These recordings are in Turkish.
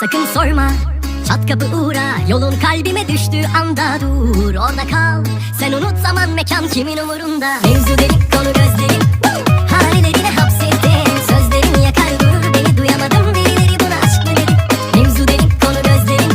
Sakın sorma Çat kapı uğra Yolun kalbime düştüğü anda dur Orada kal. Sen unut zaman mekan kimin umurunda? Mevzu delik konu gözlerim Halilerine hapsettim Sözlerin yakar durur beni duyamadım Birileri buna aşk mı dedi? Mevzu delik konu gözlerim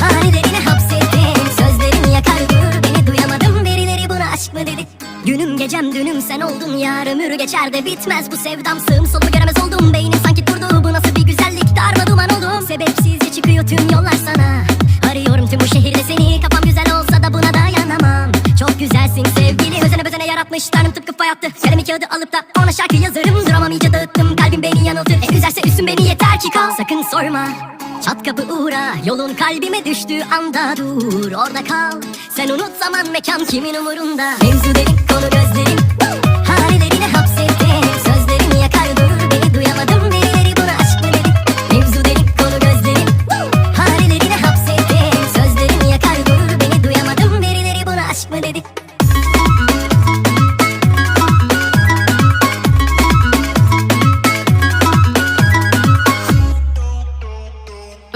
Halilerine hapsettim Sözlerin yakar durur beni duyamadım Birileri buna aşk mı dedi? Günüm gecem dünüm sen oldun yar Ömür geçer de bitmez bu sevdam Sığım solumu göremez oldum Beynin sanki durdu. Bu nasıl bir güzellik darma duman oldum. Sebepsizce çıkıyor tüm yollar sana. Arıyorum tüm bu şehirde seni. Kafam güzel olsa da buna dayanamam. Çok güzelsin sevgili. Özene bezene yaratmış tanrım tıpkı fay attı. Kalemi kağıdı alıp da ona şarkı yazarım. Duramam iyice dağıttım kalbim beni yanıltır. En güzelse üstün beni yeter ki kal. Sakın sorma. Çat kapı uğra Yolun kalbime düştüğü anda dur. Orada kal Sen unut zaman mekan kimin umurunda? Mevzu delik konu gözlerin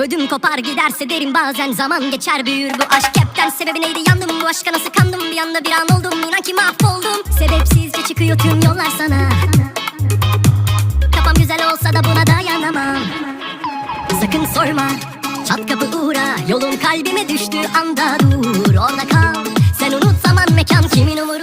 Ödüm kopar giderse derim bazen zaman geçer büyür bu aşk. Hepten sebebi neydi yandım bu aşka nasıl kandım? Bir anda bir an oldum inan ki mahvoldum. Sebepsizce çıkıyor tüm yollar sana. Kafam güzel olsa da buna dayanamam. Sakın sorma çat kapı uğra yolun kalbime düştüğü anda dur. Orada kal Sen unut zaman mekan kimin umurunda